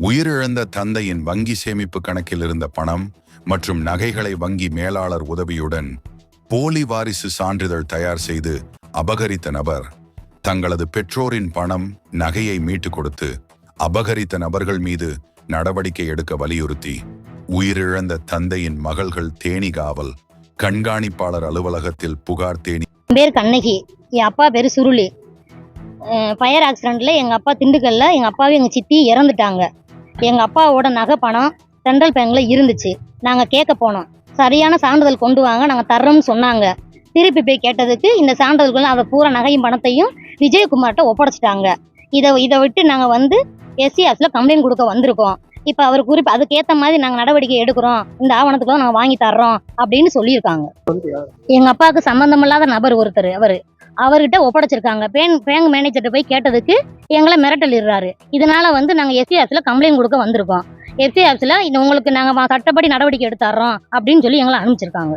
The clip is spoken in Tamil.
உயிரிழந்த தந்தையின் வங்கி சேமிப்பு கணக்கில் இருந்த பணம் மற்றும் நகைகளை வங்கி மேலாளர் உதவியுடன் போலி வாரிசு சான்றிதழ் தயார் செய்து அபகரித்த நபர் தங்களது பெற்றோரின் பணம் நகையை மீட்டுக் கொடுத்து அபகரித்த நபர்கள் மீது நடவடிக்கை எடுக்க வலியுறுத்தி உயிரிழந்த தந்தையின் மகள்கள் தேனி காவல் கண்காணிப்பாளர் அலுவலகத்தில் புகார் தேனி பேர் கண்ணகி. என் அப்பா பேர் சுருளி. ஃபயர் ஆக்சிடெண்ட்டில் எங்கள் அப்பா திண்டுக்கல்ல எங்கள் அப்பாவும் எங்கள் சித்தி இறந்துட்டாங்க. எங்கள் அப்பாவோட நகை பணம் சென்ட்ரல் பேங்க்ல இருந்துச்சு. நாங்கள் கேட்க போனோம். சரியான சான்றிதழ் கொண்டு வாங்க நாங்கள் தர்றோம்னு சொன்னாங்க. திருப்பி போய் கேட்டதுக்கு இந்த சான்றிதழ்கள் அதை பூரா நகையும் பணத்தையும் விஜயகுமார்கிட்ட ஒப்படைச்சிட்டாங்க. இதை இதை விட்டு நாங்கள் வந்து எஸ்சி ஆஃபீஸில் கம்ப்ளைண்ட் கொடுக்க வந்திருக்கோம். இப்போ அவர் குறிப்பு அதுக்கேற்ற மாதிரி நாங்கள் நடவடிக்கை எடுக்கிறோம். இந்த ஆவணத்துக்குலாம் நாங்கள் வாங்கி தர்றோம் அப்படின்னு சொல்லியிருக்காங்க. எங்க அப்பாவுக்கு சம்பந்தமில்லாத நபர் ஒருத்தர் அவரு. அவர்கிட்ட ஒப்படைச்சிருக்காங்க. பேங்க் பேங்க் மேனேஜர்கிட்ட போய் கேட்டதுக்கு எங்களை மிரட்டல் இடுறாரு இதனால வந்து நாங்கள் எஸ்சி ஆஃபீஸ்ல கம்ப்ளைண்ட் கொடுக்க வந்திருக்கோம். எஸ்சி ஆஃபீஸ்ல உங்களுக்கு நாங்கள் வா- சட்டப்படி நடவடிக்கை எடுத்துறோம் அப்படின்னு சொல்லி எங்களை அனுப்பிச்சிருக்காங்க.